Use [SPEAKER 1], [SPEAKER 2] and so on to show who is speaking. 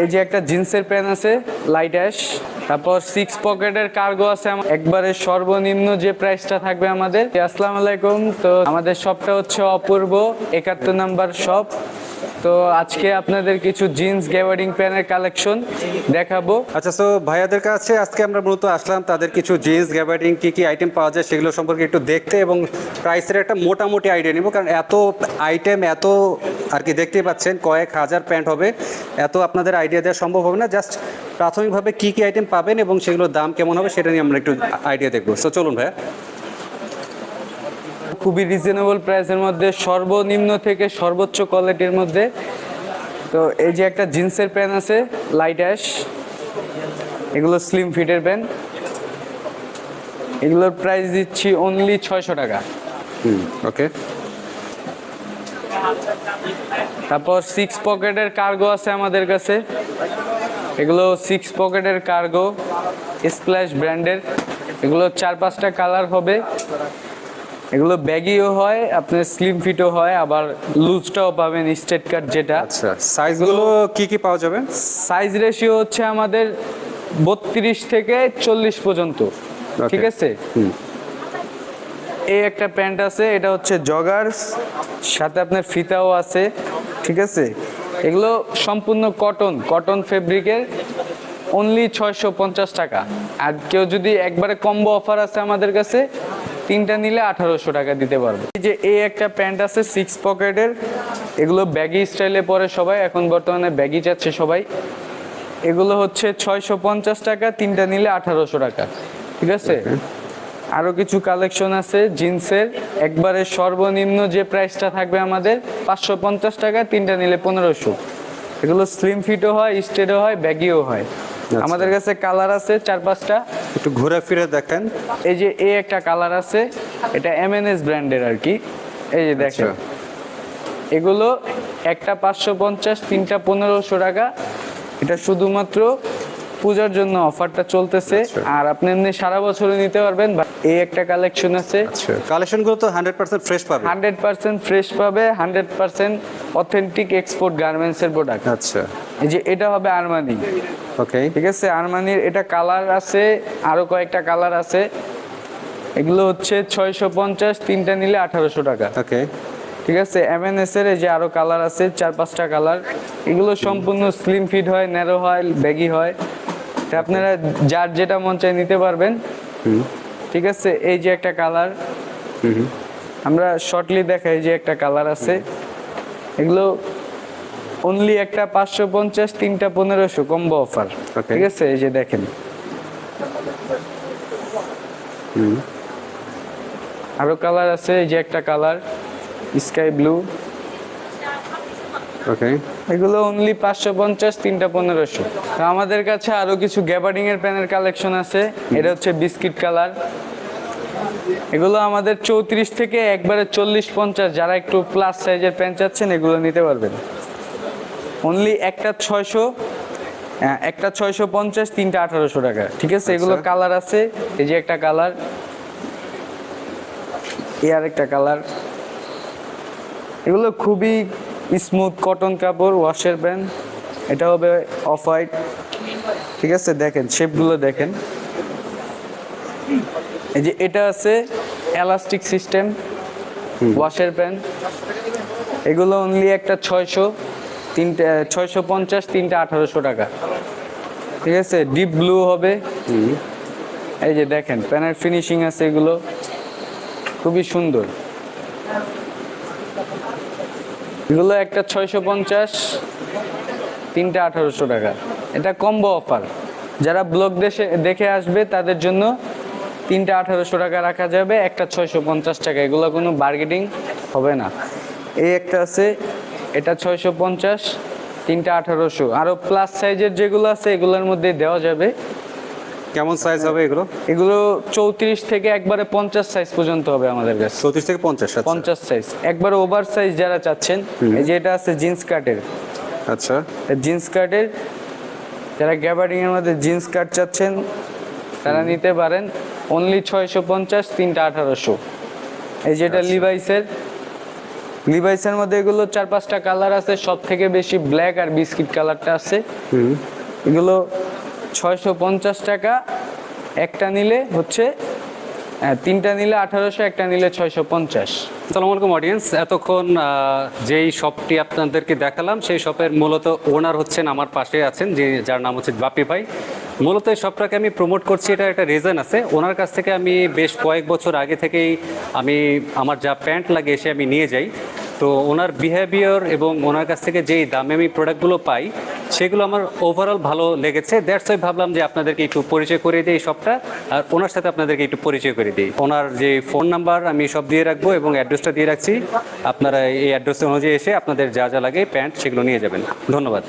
[SPEAKER 1] এই যে একটা জিন্সের প্যান্ট আছে লাইট অ্যাশ তারপর সিক্স পকেটের কার্গো আছে একবারে সর্বনিম্ন যে প্রাইসটা থাকবে আমাদের। আসসালামু আলাইকুম। তো আমাদের শপটা হচ্ছে অপূর্ব, একাত্তর নাম্বার শপ তো আজকে আপনাদের কিছু জিন্স গ্যাবার্ডিং প্যানের কালেকশন দেখাবো।
[SPEAKER 2] আচ্ছা সো ভাইয়াদের কাছে আজকে আমরা মূলত আসলাম তাদের কিছু জিন্স গ্যাবার্ডিং কি কি আইটেম পাওয়া যায় সেগুলো সম্পর্কে একটু দেখতে এবং প্রাইসের একটা মোটামুটি আইডিয়া নিব। কারণ এত আইটেম এত আর কি দেখতেই পাচ্ছেন কয়েক হাজার প্যান্ট হবে। এত আপনাদের আইডিয়া দেওয়া সম্ভব হবে না জাস্ট প্রাথমিকভাবে কী কী আইটেম পাবেন এবং সেগুলোর দাম কেমন হবে সেটা নিয়ে আমরা একটু আইডিয়া দেখব। সো চলুন ভাইয়া।
[SPEAKER 1] খুবই রিজনেবল প্রাইসের মধ্যে সর্বনিম্ন থেকে সর্বোচ্চ কোয়ালিটির মধ্যে। তো এই যে একটা জিন্সের প্যান্ট আছে লাইট অ্যাশ এগুলো স্লিম ফিটের প্যান্ট। এগুলোর প্রাইস দিচ্ছি অনলি ছয়শো টাকা।
[SPEAKER 2] হুম ওকে
[SPEAKER 1] তারপর সিক্স পকেটের কার্গো আছে আমাদের কাছে। এগুলো সিক্স পকেটের কার্গো স্প্ল্যাশ ব্র্যান্ডের এগুলো চার পাঁচটা কালার হবে। এগুলো ব্যাগিও হয় আপনার স্লিম ফিটও হয় আবার লুজটাও পাবেন স্টেট কাট যেটা।
[SPEAKER 2] আচ্ছা সাইজগুলো কি কি পাওয়া যাবে?
[SPEAKER 1] সাইজ রেশিও হচ্ছে আমাদের বত্রিশ থেকে চল্লিশ পর্যন্ত। ঠিক আছে? এই একটা প্যান্ট আছে, এটা হচ্ছে জগার্স সাথে আপনার ফিতাও আছে, ঠিক আছে? এগুলো সম্পূর্ণ কটন কটন ফেব্রিকের অনলি ছয়শো পঞ্চাশ টাকা। আর কেউ যদি একবারে কম্বো অফার আছে আমাদের কাছে, তিনটা নিলে আঠারোশো টাকা দিতে পারব। এই যে এই একটা প্যান্ট আছে সিক্স পকেটের এগুলো ব্যাগি স্টাইলে পরে সবাই, এখন বর্তমানে ব্যাগি যাচ্ছে সবাই। এগুলো হচ্ছে ছয়শো পঞ্চাশ টাকা, তিনটা নিলে আঠারোশো টাকা, ঠিক আছে? আরও কিছু কালেকশন আছে জিন্সের। একবারে সর্বনিম্ন যে প্রাইসটা থাকবে আমাদের পাঁচশো পঞ্চাশ টাকা তিনটা নিলে পনেরোশো। এগুলো স্লিম ফিটও হয় স্টেডও হয় ব্যাগিও হয়। আমাদের কাছে কালার আছে চার পাঁচটা।
[SPEAKER 2] একটু ঘুরে ফিরে দেখেন।
[SPEAKER 1] এই যে এ একটা কালার আছে এটা এমএনএস ব্র্যান্ডের আর কি। এই যে দেখেন।
[SPEAKER 2] আচ্ছা।
[SPEAKER 1] এগুলো একটা পাঁচশো পঞ্চাশ তিনটা পনেরোশো টাকা। এটা শুধুমাত্র পূজার জন্য অফারটা চলতেছে।
[SPEAKER 2] আচ্ছা।
[SPEAKER 1] আর আপনি এমনি সারা বছরও নিতে পারবেন বা এই একটা কালেকশন আছে।
[SPEAKER 2] আচ্ছা। কালেকশনগুলো তো হান্ড্রেড পার্সেন্ট ফ্রেশ পাবে।
[SPEAKER 1] হান্ড্রেড পার্সেন্ট ফ্রেশ পাবে হান্ড্রেড পার্সেন্ট অথেন্টিক এক্সপোর্ট গার্মেন্টসের প্রোডাক্ট
[SPEAKER 2] আচ্ছা।
[SPEAKER 1] এই যে এটা হবে আরমানি
[SPEAKER 2] ওকে
[SPEAKER 1] ঠিক আছে? আরমানির এটা কালার আছে আরও কয়েকটা কালার আছে। এগুলো হচ্ছে ছয়শো পঞ্চাশ তিনটা নিলে আঠারোশো টাকা।
[SPEAKER 2] ওকে
[SPEAKER 1] ঠিক আছে? এমএনএস এর এই যে আরও কালার আছে চার পাঁচটা কালার এগুলো সম্পূর্ণ স্লিম ফিট হয় ন্যারো হয় ব্যাগি হয়। আপনারা যার যেটা মন চাই নিতে পারবেন। ঠিক আছে? এই যে একটা কালার। আমরা শর্টলি দেখাই যে একটা কালার আছে। এগুলো অনলি একটা পাঁচশো পঞ্চাশ তিনটা পনেরোশো কম্বো অফার ঠিক আছে? এই যে দেখেন। আরও কালার আছে এই যে একটা কালার স্কাই ব্লু
[SPEAKER 2] ওকে
[SPEAKER 1] এগুলো অনলি পাঁচশো পঞ্চাশ তিনটা পনেরোশো। আমাদের কাছে আরও কিছু গ্যাবার্ডিং এর প্যানের কালেকশন আছে। এটা হচ্ছে বিস্কিট কালার এগুলো আমাদের চৌত্রিশ থেকে একবারে চল্লিশ পঞ্চাশ যারা একটু প্লাস সাইজের প্যান্ট চাচ্ছেন এগুলো নিতে পারবেন। অনলি একটা ছয়শো একটা ছয়শো পঞ্চাশ তিনটা আঠারোশো টাকা। ঠিক আছে? এগুলো
[SPEAKER 2] আচ্ছা।
[SPEAKER 1] কালার আছে। এই যে একটা কালার এ আর একটা কালার এগুলো খুবই স্মুথ কটন কাপড় ওয়াশের ব্যান্ড এটা হবে অফ হোয়াইট ঠিক আছে দেখেন শেপগুলো দেখেন। এই যে এটা আছে এলাস্টিক সিস্টেম ওয়াশের প্যান্ট এগুলো অনলি একটা ছয়শো তিনটে ছয়শো পঞ্চাশ তিনটা আঠারোশো টাকা। ঠিক আছে ডিপ ব্লু হবে। এই যে দেখেন প্যানের ফিনিশিং আছে এগুলো। খুবই সুন্দর। এগুলো একটা ছয়শো পঞ্চাশ, তিনটা আঠারোশো টাকা। এটা কম্বো অফার যারা ব্লগ দেশে দেখে আসবে, তাদের জন্য তিনটা আঠারোশো টাকা রাখা যাবে, একটা ছয়শো পঞ্চাশ টাকা। এগুলো কোনো বার্গেটিং হবে না। এই একটা আছে, এটা ছয়শো পঞ্চাশ, তিনটা আঠারোশো। আরও প্লাস সাইজের যেগুলো আছে, এগুলোর মধ্যে দেওয়া যাবে।
[SPEAKER 2] কেমন সাইজ হবে এগুলো?
[SPEAKER 1] এগুলো চৌত্রিশ থেকে একবারে পঞ্চাশ সাইজ পর্যন্ত হবে আমাদের কাছে।
[SPEAKER 2] চৌত্রিশ থেকে পঞ্চাশ আচ্ছা।
[SPEAKER 1] পঞ্চাশ সাইজ একবার ওভার সাইজ যারা চাচ্ছেন এই যে এটা আছে জিন্স কাটের
[SPEAKER 2] আচ্ছা।
[SPEAKER 1] জিন্স কাটের যারা গ্যাবার্ডিং এর মধ্যে জিন্স কাট চাচ্ছেন তারা নিতে পারেন অনলি ছয়শো পঞ্চাশ তিনটা আঠারোশো। এই যেটা লিভাইসের লিভাইসের মধ্যে এগুলো চার পাঁচটা কালার আছে সব থেকে বেশি ব্ল্যাক আর বিস্কিট কালারটা আছে। এগুলো ছয়শো পঞ্চাশ টাকা, একটা নিলে হচ্ছে তিনটা নিলে আঠারোশো, একটা নিলে ছয়শো পঞ্চাশ।
[SPEAKER 2] আসসালামু আলাইকুম অডিয়েন্স এতক্ষণ যেই শপটি আপনাদেরকে দেখালাম, সেই শপের মূলত ওনার হচ্ছেন আমার পাশে আছেন, যে, যার নাম হচ্ছে বাপি ভাই। মূলত এই শপটাকে আমি প্রমোট করছি এটা একটা রিজন আছে। ওনার কাছ থেকে আমি বেশ কয়েক বছর আগে থেকেই আমি, আমার যা প্যান্ট লাগে এসে আমি নিয়ে যাই। তো ওনার বিহেভিয়ার এবং ওনার কাছ থেকে যেই দামে আমি প্রোডাক্টগুলো পাই, সেগুলো আমার ওভারঅল ভালো লেগেছে। দ্যাটস ওয়াই ভাবলাম যে আপনাদেরকে একটু পরিচয় করে দিই সবটা আর ওনার সাথে আপনাদেরকে একটু পরিচয় করে দিই। ওনার যে ফোন নাম্বার আমি সব দিয়ে রাখব এবং অ্যাড্রেসটা দিয়ে রাখছি। আপনারা এই অ্যাড্রেস অনুযায়ী এসে আপনাদের যা যা লাগে প্যান্ট সেগুলো নিয়ে যাবেন। ধন্যবাদ।